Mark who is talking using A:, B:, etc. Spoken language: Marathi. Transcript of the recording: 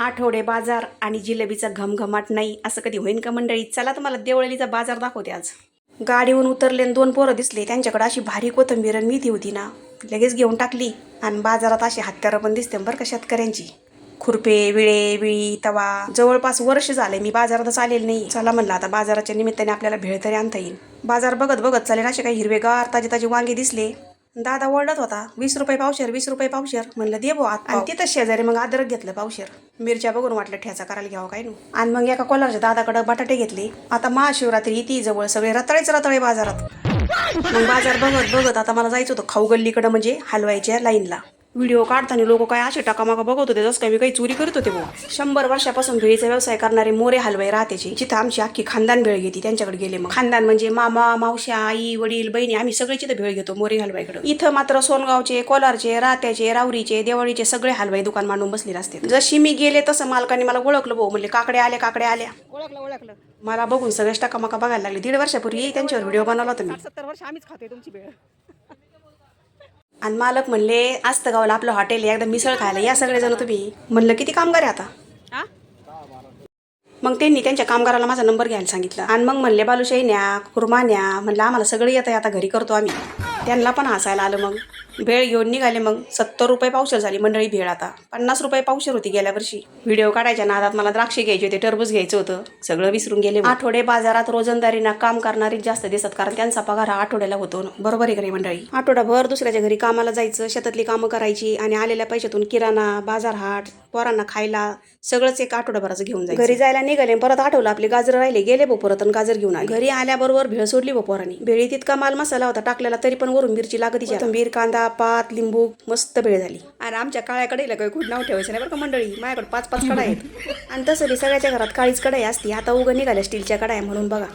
A: आठवडे बाजार आणि जिलेबीचा घमघमाट नाही असं कधी होईन का मंडळी? चला तुम्हाला देवळलीचा बाजार दाखवते आज. गाडीवरून उतरले आणि दोन पोरं दिसले. त्यांच्याकडे अशी भारी कोथंबीर आणि मेथी होती ना. लगेच घेऊन टाकली आणि बाजारात अशी हत्यारं पण दिसते बरं का शेतकऱ्यांची. खुरपे विळे विळी तवा. जवळपास वर्ष झाले मी बाजारातच आलेले नाही. चला म्हणलं आता बाजाराच्या निमित्ताने आपल्याला भेळ तरी आणता येईल. बाजार बघत बघत चालेल असे काही हिरवेगार ताजे ताजे वांगे दिसले. दादा ओरडत होता वीस रुपये पावशेर वीस रुपये पावशेर. म्हणलं दे बुवा आणि तिथं शेजारी मग अद्रक घेतलं पावशेर. मिरच्या बघून वाटलं ठ्याचा करायला घ्यावं काय नु? आणि मग एका कोलारच्या दादाकडे बटाटे घेतले. आता महाशिवरात्री इथे जवळ सगळे रताळेच रताळे बाजारात. मग बाजार बघत बघत आता मला जायचं होतं खाऊ गल्लीकडं म्हणजे हलवायच्या लाईनला. व्हिडिओ काढताना लोक काय असे टाकामाका बघत होते जसं काय मी काही चोरी करत होते शंभर वर्षापासून भेळीचा व्यवसाय करणारे मोरे हलवाई राहतेचे जिथं आमची अख्खी खानदान भेळ घेते त्यांच्याकडे गेले मग. खानदान म्हणजे मामा मावश्या आई वडील बहिणी आम्ही सगळे तिथं भेळ घेतो मोरे हलवाईकडे. इथं मात्र सोनगावचे कोलारचे रात्याचे रावरीचे देवळीचे सगळे हलवाई दुकान मांडून बसलेले असते जशी मी गेले तसं मालकाने मला ओळखलं भाऊ म्हणले काकडे आल्या काकडे आल्या.
B: ओळखलं ओळखलं.
A: मला बघून सगळेच टाकामाका बघायला लागले. दीड वर्षापूर्वी त्यांच्यावर व्हिडिओ बनवला होता मी.
B: सत्तर वर्ष आम्हीच खातोय तुमची वेळ
A: आणि मालक म्हणले आस्तगावला आपलं हॉटेल आहे एकदा मिसळ खायला या सगळेजण तुम्ही. म्हणलं किती कामगार आहे आता?
B: हा?
A: मग त्यांनी त्यांच्या कामगाराला माझा नंबर घ्यायला सांगितला. आणि मग म्हणले बालुशाही न्या कुर्मा न्या म्हणलं आम्हाला सगळं येतं आता घरी करतो आम्ही. त्यांना पण हसायला आलं मग. भेळ घेऊन निघाले मग. सत्तर रुपये पावशर झाली मंडळी भेळ आता. पन्नास रुपये पावशर होती गेल्या वर्षी. व्हिडिओ काढायच्या नादात मला द्राक्षे घ्यायचे होते टरबूज घ्यायचं होतं. सगळं विसरून गेले आठवडे बाजारात रोजंदारीना काम करणारी जास्त दिसत कारण त्यांचा पगार हा आठवड्याला होतो. बरोबर आहे का मंडळी? आठवडाभर दुसऱ्याच्या घरी कामाला जायचं शेतातली कामं करायची आणि आलेल्या पैशातून किराणा बाजार हाट पोरांना खायला सगळंच एक आठवडाभराचं घेऊन जायचं. घरी जायला निघाले परत आठवलं आपले गाजर राहिले गेले बो परत आणि गाजर घेऊन आले. घरी आल्याबरोबर भेळ सोडली बो पोरांनी. भेळी तितका माल मसाला होता टाकलेला तरी पण वरून मिरची लागत कोथिंबीर कांदा पात लिंबू मस्त भेळ झाली. आणि आमच्या काळ्या कढईला काही खूप नाव ठेवायचं नाही बरं का मंडळी. माझ्याकडे पाच पाच कढा आहेत. आणि तसं सगळ्याच्या घरात काळीच कढाई असती. आता उगं निघाल्या स्टीलच्या कढाया म्हणून बघा.